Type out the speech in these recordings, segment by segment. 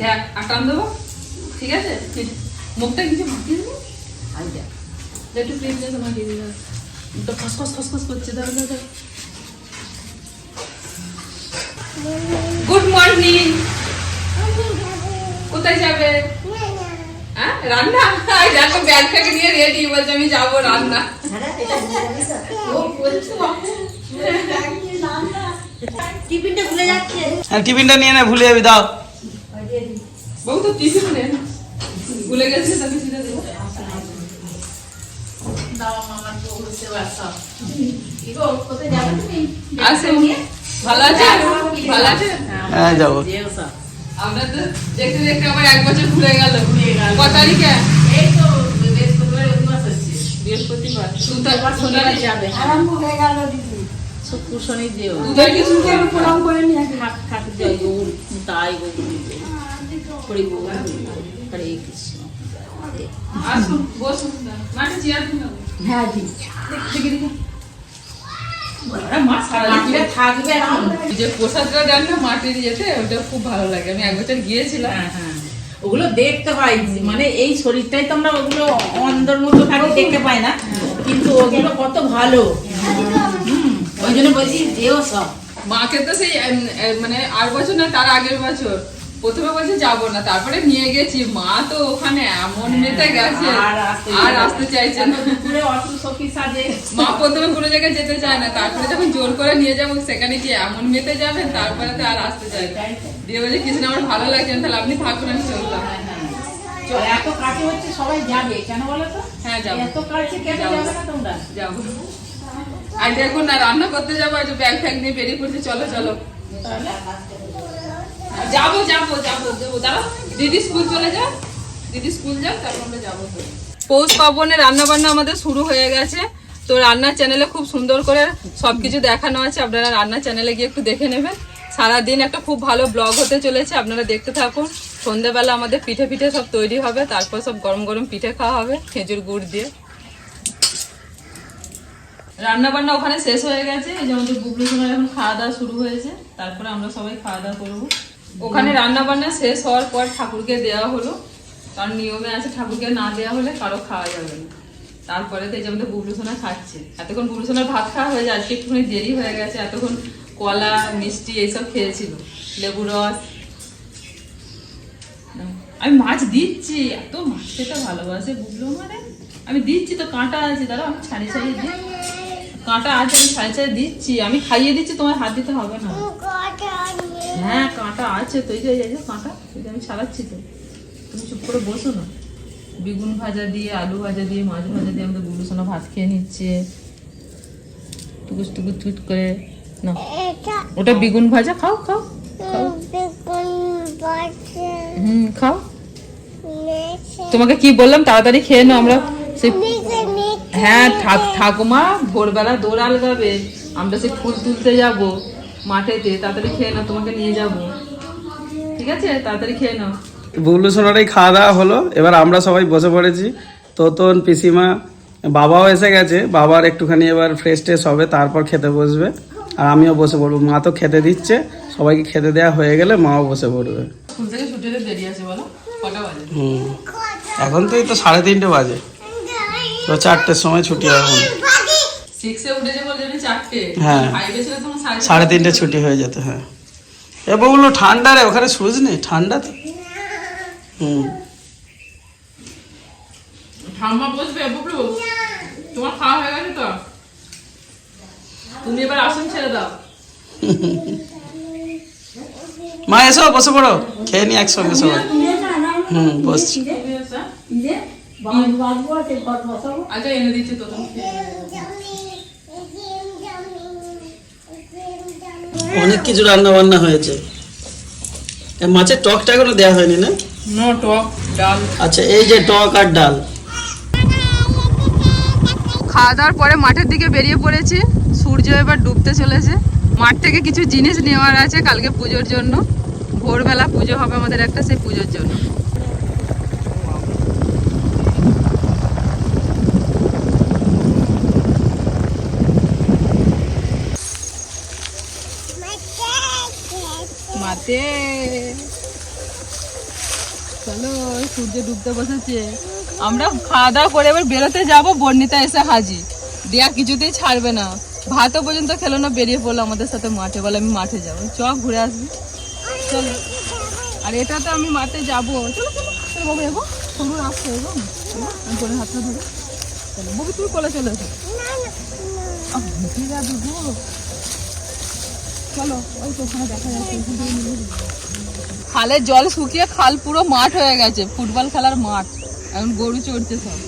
দেখ আটান দেবো? ঠিক আছে? মুখটা কিছু মাখিয়ে দেবো। আই দেখ একটু ক্রিম দিয়ে দিয়ে দিবে। মুখটা খসখস খসখস করছে দাঁড়া গুড মর্নিং কোথায় যাবে? হ্যাঁ রান্না? দেখো ব্যাগ নিয়ে রেডি বলছে, আমি যাব রান্না। টিফিনটা ভুলে যাচ্ছে টিফিনটা নিয়ে নে, ভুলে যাবি, দাও। বউ তো টিফিন নেন ভুলে গেছে তাকে সেটা দেবো। আসুন ভালো আছে? ভালো আছে। হ্যাঁ যাব। আমরা তো দেখতে দেখতে আবার এক বছর ঘুরে গেল। ক তারিখে? বৃহস্পতিবার যাবে। আরম্ভ হয়ে গেল শুক্র শনি দেও। দুধের কিছু প্রণাম করে নিয়ে তাই হরি হরে কৃষ্ণ। আসুন বসুন মাঠে চেয়ার দিন হ্যাঁ জি মা থাকবে যে প্রসাদটা দেন মাটির ইয়েতে ওটা খুব ভালো লাগে। আমি এক বছর গিয়েছিলাম। হ্যাঁ হ্যাঁ। ওগুলো দেখতে পাই মানে এই শরীরটাই তো আমরা ওগুলো অন্ধর মতো থাকি দেখতে পাই না। কিন্তু ওগুলো কত ভালো। ওই জন্য বলছি যেও সব। মাকে তো সেই মানে আর বছর না তার আগের বছর। প্রথমে বলছে যাব না তারপরে নিয়ে গেছি। মা তো ওখানে এমন মেতে গেছে। আর আসতে চাইছে না। মা প্রথমে কোনো জায়গায় যেতে চায় না তারপরে যখন জোর করে নিয়ে যাব সেখানে কি এমন মেতে যাবেন তারপরে তো আর আসতে চায় দিয়ে বলছে কিছু না আমার ভালো লাগছে না, তাহলে আপনি থাকুন আমি চললাম। এত কাছে হচ্ছে সবাই যাবে কেন বলো তো? হ্যাঁ যাব। এত কাছে কেন যাবে। না তোমরা? যাব। আর দেখুন না রান্না করতে যাব ব্যাগ ফ্যাগ নিয়ে বেরিয়ে পড়ছে চলো চলো। তাহলে? যাব যাব যাব দাঁড়া, দিদি স্কুল চলে যাও দিদি স্কুল যাও তারপর আমরা যাব পৌষ পার্বণে রান্না বান্না আমাদের শুরু হয়ে গেছে। তো রান্নার চ্যানেলে খুব সুন্দর করে সবকিছু দেখানো আছে। আপনারা রান্নার চ্যানেলে গিয়ে একটু দেখে নেবেন। সারাদিন একটা খুব ভালো ব্লগ হতে চলেছে, আপনারা দেখতে থাকুন। সন্ধ্যেবেলা আমাদের পিঠে পিঠে সব তৈরি হবে, তারপর সব গরম গরম পিঠে খাওয়া হবে, খেজুর গুড় দিয়ে। রান্না বান্না ওখানে শেষ হয়ে গেছে, এই যে আমাদের বুবলু সময় এখন খাওয়া দাওয়া শুরু হয়েছে, তারপরে আমরা সবাই খাওয়া দাওয়া করব। ওখানে রান্না বান্না শেষ হওয়ার পর ঠাকুরকে দেওয়া হলো। কারণ নিয়মে আছে ঠাকুরকে না দেওয়া হলে কারও খাওয়া যাবে না। তারপরে তো এই যে আমাদের খাচ্ছে। এতক্ষণ বুবলু সোনার ভাত খাওয়া হয়ে যায়, আজকে একটুখানি দেরি হয়ে গেছে, এতক্ষণ কলা, মিষ্টি এইসব খেয়েছিল। লেবু রস। আমি মাছ দিচ্ছি, এত মাছ খেতে ভালোবাসে বুবলু মানে আমি দিচ্ছি তো, কাঁটা আছে দাঁড়া আমি ছাড়ি ছাড়িয়ে দিই। কাঁটা আছে আমি ছাড়ি ছাড়িয়ে দিচ্ছি। আমি খাইয়ে দিচ্ছি তোমার হাত দিতে হবে না। হ্যাঁ কাঁটা আছে তো এই যে কাঁটা। এই আমি ছাড়াচ্ছি তো। তুমি চুপ করে বসো না। বেগুন ভাজা দিয়ে আলু ভাজা দিয়ে মাছ ভাজা দিয়ে আমাদের বুবলু সোনা ভাত খেয়ে নিচ্ছে। টুকুস টুকুস টুট করে না ওটা বেগুন ভাজা খাও খাও খাও। হুম খাও। তোমাকে কি বললাম তাড়াতাড়ি খেয়ে নাও আমরা সেই হ্যাঁ ঠাক ঠাকুমা ভোরবেলা দৌড়াল গাবে আমরা সেই ফুল তুলতে যাব মাঠেতে তাড়াতাড়ি খেয়ে নাও তোমাকে নিয়ে যাব। ঠিক আছে? তাড়াতাড়ি খেয়ে নাও। বুবলু সোনাটাই খাওয়া দাওয়া হলো এবার আমরা সবাই বসে পড়েছি। তোতন পিসিমা বাবাও এসে গেছে বাবার একটুখানি এবার ফ্রেশ ট্রেশ হবে তারপর খেতে বসবে। আর আমিও বসে পড়ব মা তো খেতে দিচ্ছে সবাইকে খেতে দেওয়া হয়ে গেলে মাও বসে পড়বে। হুম এখন তো এই তো সাড়ে তিনটে বাজে। তো চারটের সময় ছুটি হয় এখন। হ্যাঁ। সাড়ে তিনটে। ছুটি হয়ে যেত হ্যাঁ। এ বলল ঠান্ডা রে ওখানে সুজ নেই ঠান্ডা তো। হুম। ঠাম্মা বসবে বুবলু? তোমার খাওয়া হয়ে গেছে তো? তুমি এবার আসন ছেড়ে দাও। মা এসো বসে পড়ো। খেয়ে নি একসঙ্গে সবাই। হুম বসছি। আচ্ছা এনে দিচ্ছি তো। অনেক কিছু রান্না বান্না হয়েছে মাছের টকটা এখনও দেওয়া হয়নি না? নো টক ডাল। আচ্ছা এই যে টক আর ডাল। খাওয়া দাওয়ার পরে মাঠের দিকে বেরিয়ে পড়েছি। সূর্য এবার ডুবতে চলেছে। মাঠ থেকে কিছু জিনিস নেওয়ার আছে কালকে পুজোর জন্য। ভোরবেলা পুজো হবে আমাদের একটা সেই পুজোর জন্য। মাতে চলো সূর্য ডুবতে বসেছে। আমরা খাওয়া দাওয়া করে এবার বেরোতে যাব, বর্ণিতা এসে হাজির। দেয়া কিছুতেই ছাড়বে না। ভাতও পর্যন্ত খেলো না, বেরিয়ে পড়ল আমাদের সাথে মাঠে। বলে, আমি মাঠে যাব। চ, ঘুরে আসবি। চলো। আর এটা তো আমি মাঠে যাব। চলো চলো। বাবু, এগো। সরু রাস্তা এগো। আমি করে হাতটা ধরে। চলো, বাবু তুই কোলে চলে এসো। যাবি গো। চলো ওই তো ওখানে দেখা যাচ্ছে ওখান থেকে নিয়ে যাব। খালের জল শুকিয়ে খাল পুরো মাঠ হয়ে গেছে ফুটবল খেলার মাঠ। এখন গরু চড়ছে সব।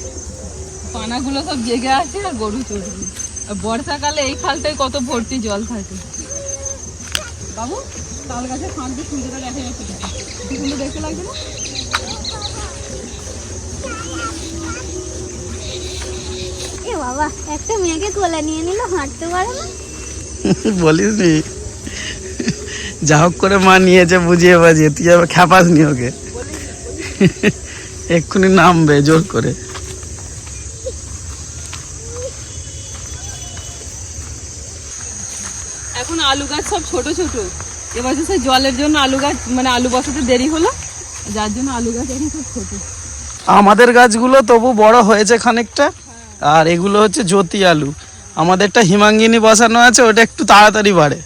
পানাগুলো সব জেগে আছে আর গরু চড়ছে। আর বর্ষাকালে এই খালটায় কত ভর্তি জল থাকে। বাবু তাল গাছে ফাঁকতে সূর্যটা দেখা যাচ্ছে কি সুন্দর দেখতে লাগছে না? এ বাবা একটা মেয়েকে কোলে নিয়ে নিল হাঁটতে পারে না? বলিস নি যা হোক করে মা নিয়েছে বুঝিয়ে বাজিয়ে। তুই আবার খ্যাপাস নি ওকে। এক্ষুনি নামবে জোর করে। এখন আলু গাছ সব ছোট ছোট। এবার সে জলের জন্য আলু গাছ মানে আলু বসাতে দেরি হলো যার জন্য আলু গাছ এখন সব ছোট। আমাদের গাছগুলো তবু বড় হয়েছে খানিকটা আর এগুলো হচ্ছে জ্যোতি আলু। আমাদেরটা হিমাঙ্গিনী বসানো আছে ওটা একটু তাড়াতাড়ি বাড়ে।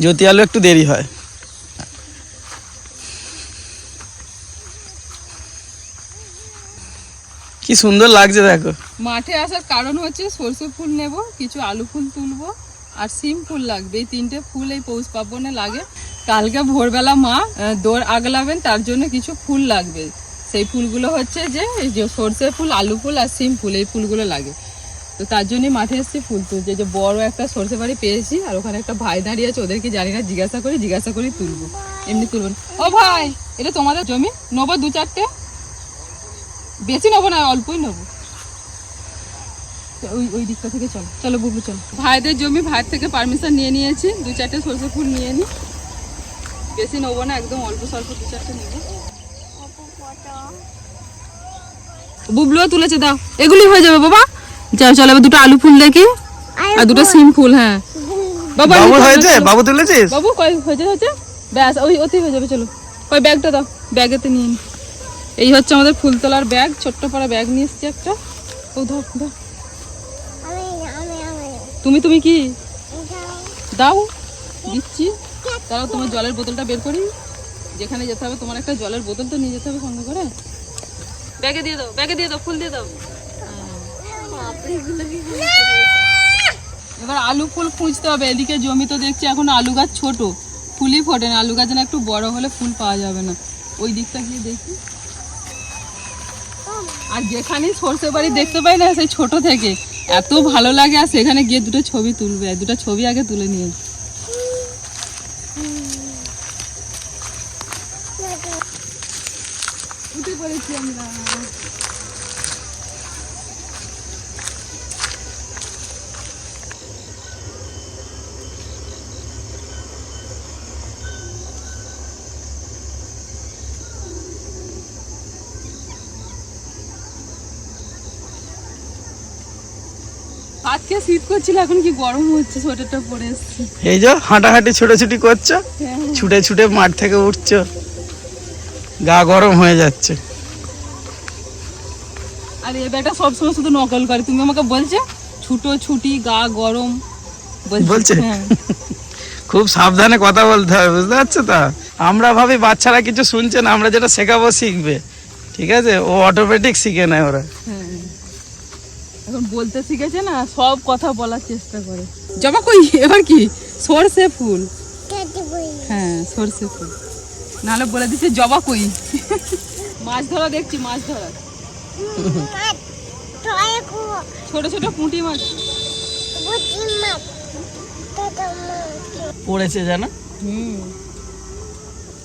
জ্যোতি আলু একটু দেরি হয়। কি সুন্দর লাগছে দেখো। মাঠে আসার কারণ হচ্ছে সর্ষে ফুল নেব, কিছু আলু ফুল তুলবো, আর সিম ফুল লাগবে। এই তিনটে ফুল এই পৌষ পার্বণে লাগে। কালকে ভোরবেলা মা দৌড় আগলাবেন, তার জন্য কিছু ফুল লাগবে। সেই ফুলগুলো হচ্ছে যে সর্ষে ফুল, আলু ফুল, আর সিম ফুল, এই ফুলগুলো লাগে। তো তার জন্যই মাঠে এসেছি ফুল তুলতে। যে বড় একটা সর্ষে বাড়ি পেয়েছি আর ওখানে একটা ভাই দাঁড়িয়ে আছে ওদেরকে জানি না জিজ্ঞাসা করি জিজ্ঞাসা করি তুলবো। এমনি তুলবো ও ভাই এটা তোমাদের জমি? নেব দু চারটে? বেশি নেব না অল্পই নেব। ওই ওই দিকটা থেকে চলো। চলো বুবলু চলো। ভাইদের জমি ভাইয়ের থেকে পারমিশন নিয়ে নিয়েছি। দু চারটে সরষে ফুল নিয়ে নি। বেশি নেব না একদম অল্প স্বল্প দু চারটে নেব। বুবলুও তুলেছে দাও। এগুলি হয়ে যাবে বাবা। যাও চলো এবার দুটো আলু ফুল দেখি। আর দুটো সিম ফুল হ্যাঁ। বাবা বাবু হয়েছে? বাবু তুলেছিস? বাবু কয় হয়েছে হয়েছে? ব্যাস ওই ওতেই হয়ে যাবে চলো। কয় ব্যাগটা দাও। ব্যাগেতে নিয়ে নি। এই হচ্ছে আমাদের ফুল তোলার ব্যাগ ছোট্ট পাড়া ব্যাগ নিয়ে এসছি একটা। ও ধর ধর। আমি আমি আমি। তুমি তুমি কি? দাও। দিচ্ছি। তারাও তোমার জলের বোতলটা বের করি। যেখানে যেতে হবে তোমার একটা জলের বোতল তো নিয়ে যেতে হবে সঙ্গে করে। ব্যাগে দিয়ে দাও ব্যাগে দিয়ে দাও ফুল দিয়ে দাও। এবার আলু ফুল খুঁজতে হবে। এদিকে জমি তো দেখছি এখন আলু গাছ ছোট। ফুলই ফোটে না। আলু গাছ না একটু বড় হলে ফুল পাওয়া যাবে না। ওই দিকটা গিয়ে দেখি। আর যেখানে সর্ষে বাড়ি দেখতে পাই না, সেই ছোট থেকে। এত ভালো লাগে, আর সেখানে গিয়ে দুটো ছবি তুলবে। দুটো ছবি আগে তুলে নিয়ে। উঠে পড়েছি আমরা আজকে শীত করছিল এখন কি গরম হচ্ছে? সোয়েটারটা পরে এসছি। এই যে হাঁটাহাঁটি ছোটাছুটি করছ? ছুটে ছুটে মাঠ থেকে উঠছো। গা গরম হয়ে যাচ্ছে। আর এ সবসময় শুধু নকল করে। তুমি আমাকে বলছে ছুটো ছুটি গা গরম। বলছে? হ্যাঁ। খুব সাবধানে কথা বলতে হবে বুঝতে পারছ তো? আমরা ভাবি বাচ্চারা কিছু শুনছে না আমরা যেটা শেখাবো শিখবে। ঠিক আছে? ও অটোমেটিক শিখে নেয় ওরা। হ্যাঁ। এখন বলতে শিখেছে না সব কথা বলার চেষ্টা করে। জবা কই? এবার কি? সর্ষে ফুল। হ্যাঁ সর্ষে ফুল। নাহলে বলে দিচ্ছে জবা কই? মাছ ধরা দেখছি মাছ ধরা। ছোট ছোট পুঁটি মাছ। পড়েছে জানো? হুম।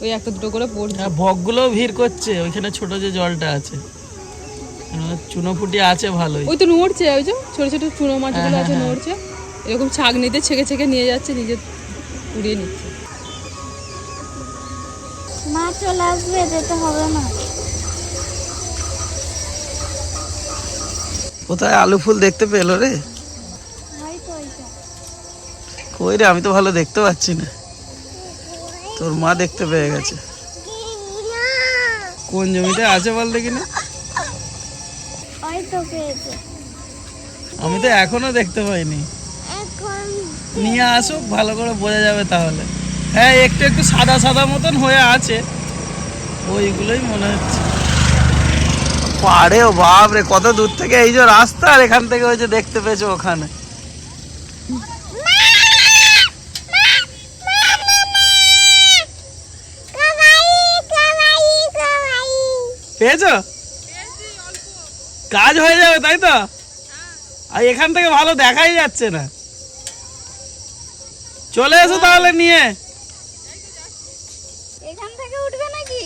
ওই একটা দুটো করে পড়ছে। হ্যাঁ বকগুলো ভিড় করছে ওইখানে ছোট যে জলটা আছে। চুনো ফুটি আছে ভালোই। ওই তো নড়ছে ওই যে ছোট ছোট চুনো মাছগুলো হ্যাঁ, আছে হ্যাঁ, নড়ছে। এরকম ছাগনিতে ছেঁকে ছেঁকে নিয়ে যাচ্ছে নিজে উড়িয়ে নিচ্ছে। মা চলে আসবে যেতে হবে না। কোথায় আলু ফুল দেখতে পেল রে? কই রে আমি তো ভালো দেখতে পাচ্ছি না। তোর মা দেখতে পেয়ে গেছে। কোন জমিতে আছে বল দেখিনি ওই আমি তো এখনও দেখতে পাইনি এখন নিয়ে আসুক ভালো করে বোঝা যাবে তাহলে হ্যাঁ একটু একটু সাদা সাদা মতন হয়ে আছে ওইগুলোই মনে হচ্ছে পারে ও বাপ রে কত দূর থেকে এই যে রাস্তা আর এখান থেকে ওই যে দেখতে পেয়েছ ওখানে পেয়েছ কাজ হয়ে যাবে তাই তো? আর এখান থেকে ভালো দেখাই যাচ্ছে না। চলে এসো তাহলে নিয়ে। এখান থেকে উঠবে নাকি?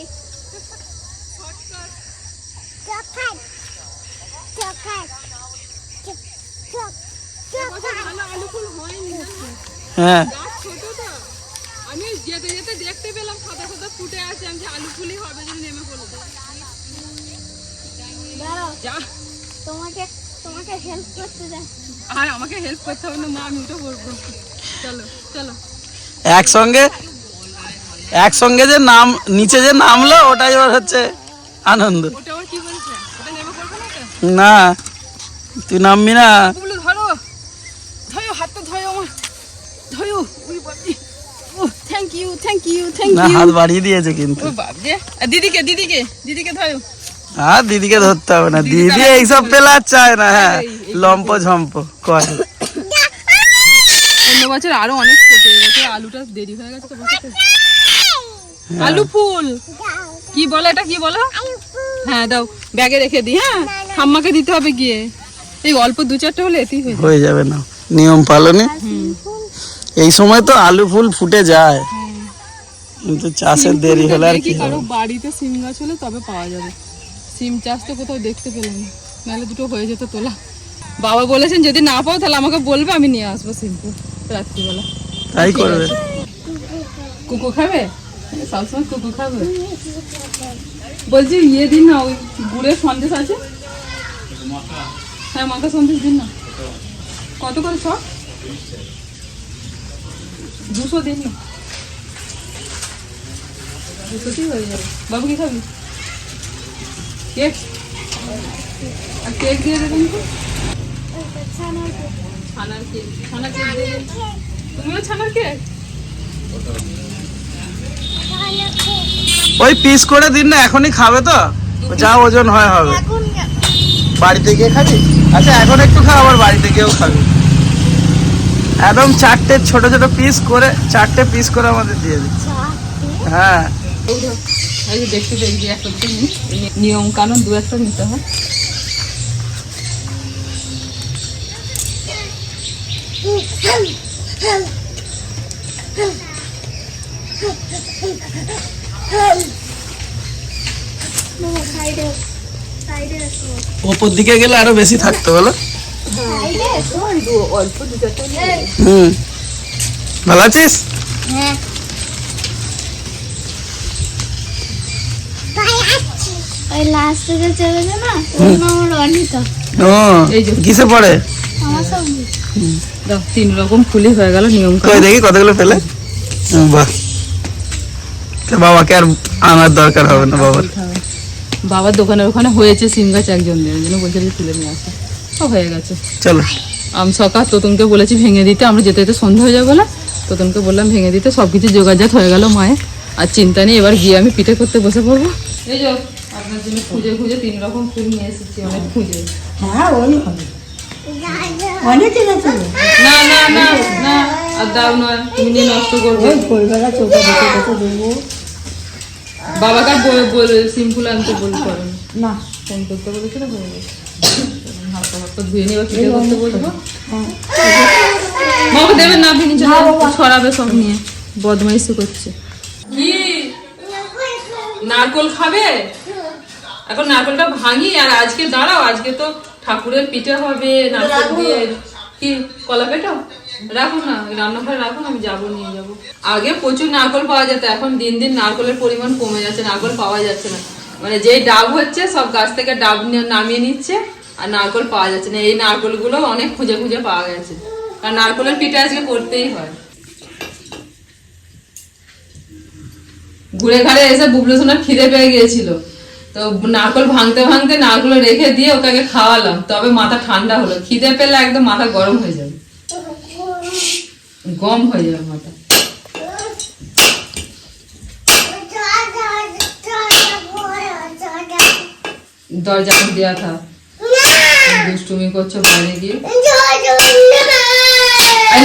হ্যাঁ। আমি যেতে যেতে দেখতে পেলাম সাদা সাদা ফুটে আছে। আমি আলু ফুলি হবে যদি নেমে দাঁড়াও যা। তোমাকে তোমাকে হেল্প করতে দেয় আর আমাকে হেল্প করতে হবে না মা আমি উঠে পড়ব। চলো চলো। একসঙ্গে একসঙ্গে যে নাম নিচে যে নামলো ওটাই ওর হচ্ছে আনন্দ। না তুই নামবি না। বলে ধরো। ধরো হাতটা ধরো আমার। ধরো উই বাপরে ও thank you thank you thank না ইউ হাত বাড়িয়ে দিয়েছে কিন্তু। বাপ দিদিকে দিদিকে দিদিকে ধরো। আর দিদিকে ধরতে হবে না। দিদি এইসব পেলার চায় না হ্যাঁ। লম্প ঝম্প করে অন্য বছর আরও অনেক ফোটে আলুটা দেরি হয়ে গেছে তো আলু ফুল। কি বলে এটা কি বলো? হ্যাঁ দাও ব্যাগে রেখে দিই হ্যাঁ। ঠাম্মাকে দিতে হবে গিয়ে। এই অল্প দু চারটে হলে এতেই হয়ে যাবে। না। নিয়ম পালনে? এই সময় তো আলু ফুল ফুটে যায়। কিন্তু চাষের দেরি হলে আর কি বাড়িতে সিম গাছ হলে তবে পাওয়া যাবে। সিম চাষ তো কোথাও দেখতে পেলাম না। নাহলে দুটো হয়ে যেত তোলা। বাবা বলেছেন যদি না পাও তাহলে আমাকে বলবে আমি নিয়ে আসব সিমপুর রাত্রিবেলা। তাই করবে? কুকু খাবে? সবসময় কুকু খাবে? বলছি ইয়ে দিন না ওই গুড়ের সন্দেশ আছে? হ্যাঁ মাখা সন্দেশ দিন না। কত করে সব? দুশো দিন না। দুশোতেই হয়ে যাবে। বাবু কি খাবি? ওই পিস করে দিন না, এখনই খাবে তো? যা ওজন হয় হবে। বাড়িতে গিয়ে খাবি? আচ্ছা এখন একটু খা, আবার বাড়িতে গিয়েও খাবি। একদম চারটে ছোট ছোট পিস করে, চারটে পিস করে আমাদের দিয়ে দিই হ্যাঁ। এই যে দেখতে দেখবি একটা নিয়ম কানুন দু একটা নিতে হয়। ওপর দিকে গেলে আরও বেশি থাকতো বলো? হুম। ভালো আছিস? হ্যাঁ। ওই লাস্ট চলেছে না ওর নাম ও এই যে। কিসে পড়ে? আমার সঙ্গে। দাও তিন রকম ফুলি হয়ে গেল নিয়ম কই দেখি কতগুলো ফেলে? বাহ। বাবাকে আর আনার দরকার হবে না বাবার। বাবার দোকানের ওখানে হয়েছে সিম গাছ একজনদের ওই জন্য বলছে যে তুলে নিয়ে আসে। ও হয়ে গেছে। চলো। আমি সকাল তোতনকে বলেছি ভেঙে দিতে আমরা যেতে যেতে সন্ধ্যা হয়ে যাবে না? তোতনকে বললাম ভেঙে দিতে সব কিছু যোগাযোগ হয়ে গেল মায়ের। আর চিন্তা নেই এবার গিয়ে আমি পিঠে করতে বসে পড়ব। এই যে আপনার জন্য খুঁজে খুঁজে তিন রকম ফুল নিয়ে এসেছি অনেক খুঁজে হ্যাঁ ওই হবে। অনেক না না না না আর দাও না তুমি নিয়ে নষ্ট করবে। ওই চোখে দেখে দেখে দেবো। বাবাকে আর বলে- বলে সিম্পল আনতে না। ফোন করতে বলেছিল হয়ে গেছে হাতটা হাতটা ধুয়ে নিয়ে এবার করতে বসবো। হ্যাঁ। মাকে দেবে না আপনি নিচে ছড়াবে সব নিয়ে। বদমাইশি করছে। কি? নারকল খাবে? এখন নারকেলটা ভাঙি আর আজকে দাঁড়াও আজকে তো ঠাকুরের পিঠে হবে নারকেল দিয়ে কি কলা পেটাও? রাখুন না রান্নাঘরে রাখুন আমি যাব নিয়ে যাব। আগে প্রচুর নারকল পাওয়া যেত এখন দিন দিন নারকলের পরিমাণ কমে যাচ্ছে নারকল পাওয়া যাচ্ছে না। মানে যেই ডাব হচ্ছে সব গাছ থেকে ডাব নিয়ে নামিয়ে নিচ্ছে আর নারকল পাওয়া যাচ্ছে না। এই নারকলগুলো অনেক খুঁজে খুঁজে পাওয়া গেছে। আর নারকলের পিঠে আজকে করতেই হয়। ঘুরে ঘাড়ে এসে বুবলু সোনার খিদে পেয়ে গিয়েছিল। তো নারকল ভাঙতে ভাঙতে নারকল রেখে দিয়ে আগে খাওয়ালাম। তবে মাথা ঠান্ডা হলো। খিদে পেলে একদম মাথা গরম হয়ে যাবে। গম হয়ে যাবে মাথা। দরজা দেওয়া থাক। দুষ্টুমি করছ বাইরে গিয়ে।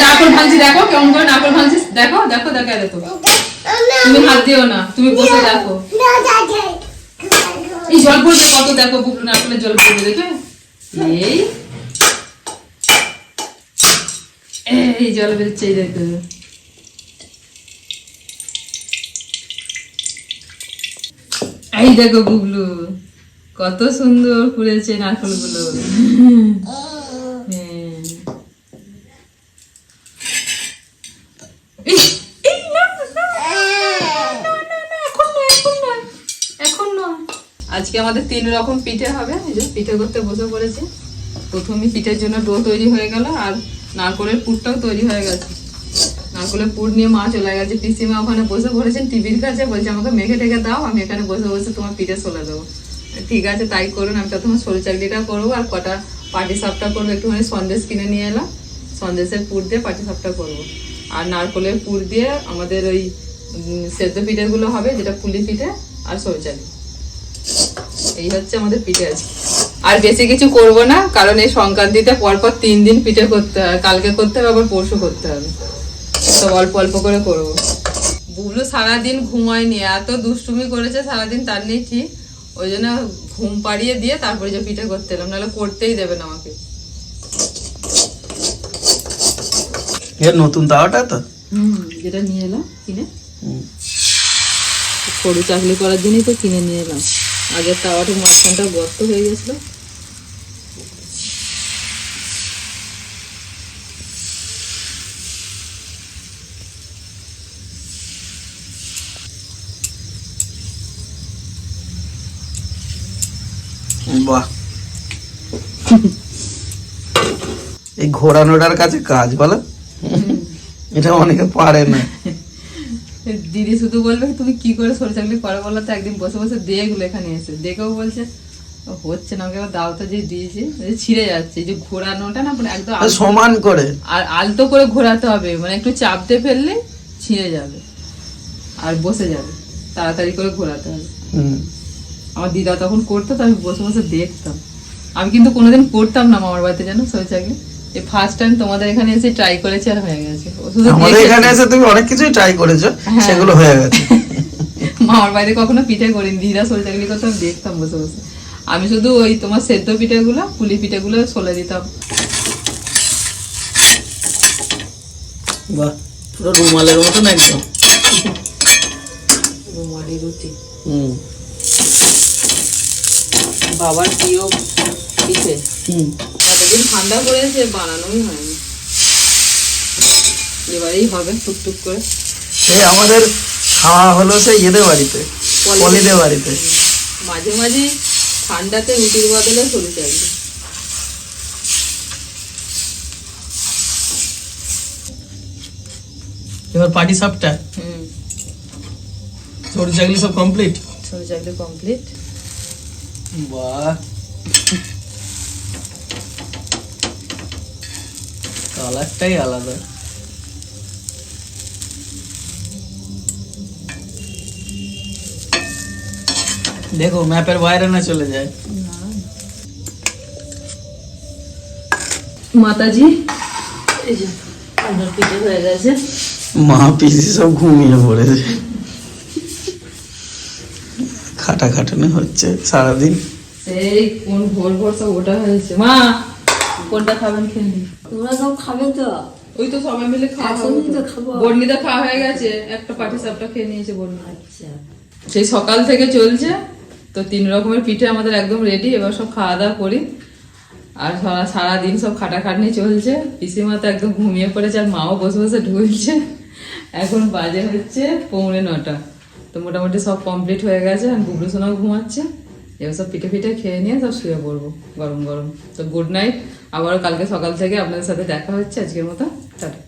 নারকল ভাঙছি, দেখো কেমন করে নারকল ভাঙছিস দেখো দেখো দেখো দেখো। তুমি হাত দিও না, তুমি বসে দেখো। এই জল পড়বে, কত দেখো বুকলো নারকলের জল পড়বে এই। এই জল বেরোচ্ছে দেখো। এই দেখো বুগলু কত সুন্দর ফুলেছে নারকলগুলো হ্যাঁ এই, এই, না, না, না, না, না, না, এখন নয়, এখন নয়, এখন নয়। আজকে আমাদের তিন রকম পিঠে হবে যে পিঠে করতে বসে পড়েছে। প্রথমে পিঠের জন্য ডো তৈরি হয়ে গেল আর নারকলের পুরটাও তৈরি হয়ে গেছে। নারকলের পুর নিয়ে মা চলে গেছে। পিসিমা ওখানে বসে পড়েছেন টিভির কাছে, বলছে, আমাকে মেখে টেকে দাও, আমি এখানে বসে বসে তোমার পিঠে সোলা দেবো। ঠিক আছে, তাই করুন, আমি তো তোমার সরু চাকরিটা করব আর কটা পাটি সাপটা করব, একটুখানি সন্দেশ কিনে নিয়ে এলাম। সন্দেশের পুর দিয়ে পাটি সাপটা করব। আর নারকলের পুর দিয়ে আমাদের ওই সেদ্ধ পিঠেগুলো হবে, যেটা পুলি পিঠে আর সরু চাকরি এই হচ্ছে আমাদের পিঠে আজকে আর বেশি কিছু করব না কারণ এই সংক্রান্তিতে পরপর তিন দিন পিঠে করতে হয় কালকে করতে হবে আবার পরশু করতে হবে। সব অল্প অল্প করে করব। বুবলু সারাদিন ঘুমায়নি এত দুষ্টুমি করেছে সারাদিন তার নেই ঠিক। ওই জন্য ঘুম পাড়িয়ে দিয়ে তারপরে যে পিঠে করতে এলাম নাহলে করতেই দেবে না আমাকে। এর নতুন তাওয়াটা তো? হুম যেটা নিয়ে এলাম কিনে। হুম। সরু চাকলি করার জন্যই তো কিনে নিয়ে এলাম। আগের তাওয়াটা মাঝখানটা গর্ত হয়ে গেছিল। বাহ। এই ঘোরানোটার কাছে কাজ বলো? এটা অনেকে পারে না। দিদি শুধু বলবে তুমি কি করে সরু চাকলি করো বলো তো? একদিন বসে বসে দেখল এখানে এসে। দেখেও বলছে হচ্ছে না ওকে দাও তো যে দিয়েছি। ছিঁড়ে যাচ্ছে। যে ঘোরানোটা না একদম সমান করে। আর আলতো করে ঘোরাতে হবে মানে একটু চাপ দিয়ে ফেললে ছিঁড়ে যাবে আর বসে যাবে। তাড়াতাড়ি করে ঘোরাতে হবে। হুম। আমার দিদা তখন করতো তো আমি বসে বসে দেখতাম। আমি কিন্তু কোনোদিন করতাম না মামার বাড়িতে জানো সরু চাকলি ফার্স্ট টাইম তোমাদের এখানে এসে ট্রাই করেছি আর হয়ে গেছে। আমাদের এখানে এসে তুমি অনেক কিছুই ট্রাই করেছ হ্যাঁ। সেগুলো হয়ে গেছে। মামার বাড়িতে কখনো পিঠে করিনি দিদা সরু চাকলি করতাম দেখতাম বসে বসে। আমি শুধু ওই তোমার সেদ্ধ পিঠেগুলো পুলি পিঠেগুলো সলে দিতাম। বাহ পুরো রুমালের মতন একদম। রুমালি রুটি। হুম। বাবার প্রিয় পিঠে? হুম। এতদিন ঠান্ডা পড়েছে বানানোই হয়নি। এবারেই হবে টুকটুক করে। সে আমাদের খাওয়া হলো সেই এদের বাড়িতে পলিদের বাড়িতে। মাঝে মাঝে ঠান্ডাতে রুটির বদলে সরু চাকরি এবার পার্টি সাপটা হুম। সরু চাকলি সব কমপ্লিট সরু চাকরি কমপ্লিট বাহ। কালারটাই আলাদা। দেখো ম্যাপের বাইরে না চলে যায়। মাতাজি হয়ে গেছে। মা পিসি সব ঘুমিয়ে পড়েছে। খাটা খাটানো হচ্ছে সারাদিন। সেই কোন ভোর ভোর সব ওটা হয়েছে। মা কোনটা খাবেন খেয়ে নিন। তোমরা সব খাবে তো। ওই তো সবাই মিলে খাওয়া। বর্ণিতা খাওয়া হয়ে গেছে একটা পাটি সাপটা খেয়ে নিয়েছে বর্ণিতা। আচ্ছা। সেই সকাল থেকে চলছে তো তিন রকমের পিঠে আমাদের একদম রেডি এবার সব খাওয়া দাওয়া করি। আর সারা সারাদিন সব খাটাখাটনি চলছে। পিসিমা তো একদম ঘুমিয়ে পড়েছে আর মাও বসে বসে ঢুলছে। এখন বাজে হচ্ছে পৌনে নটা। তো মোটামুটি সব কমপ্লিট হয়ে গেছে আর বুবলু সোনাও ঘুমাচ্ছে। এবার সব পিঠে পিঠে খেয়ে নিয়ে সব শুয়ে পড়ব গরম গরম। তো গুড নাইট আবারও কালকে সকাল থেকে আপনাদের সাথে দেখা হচ্ছে আজকের মতো। টাটা।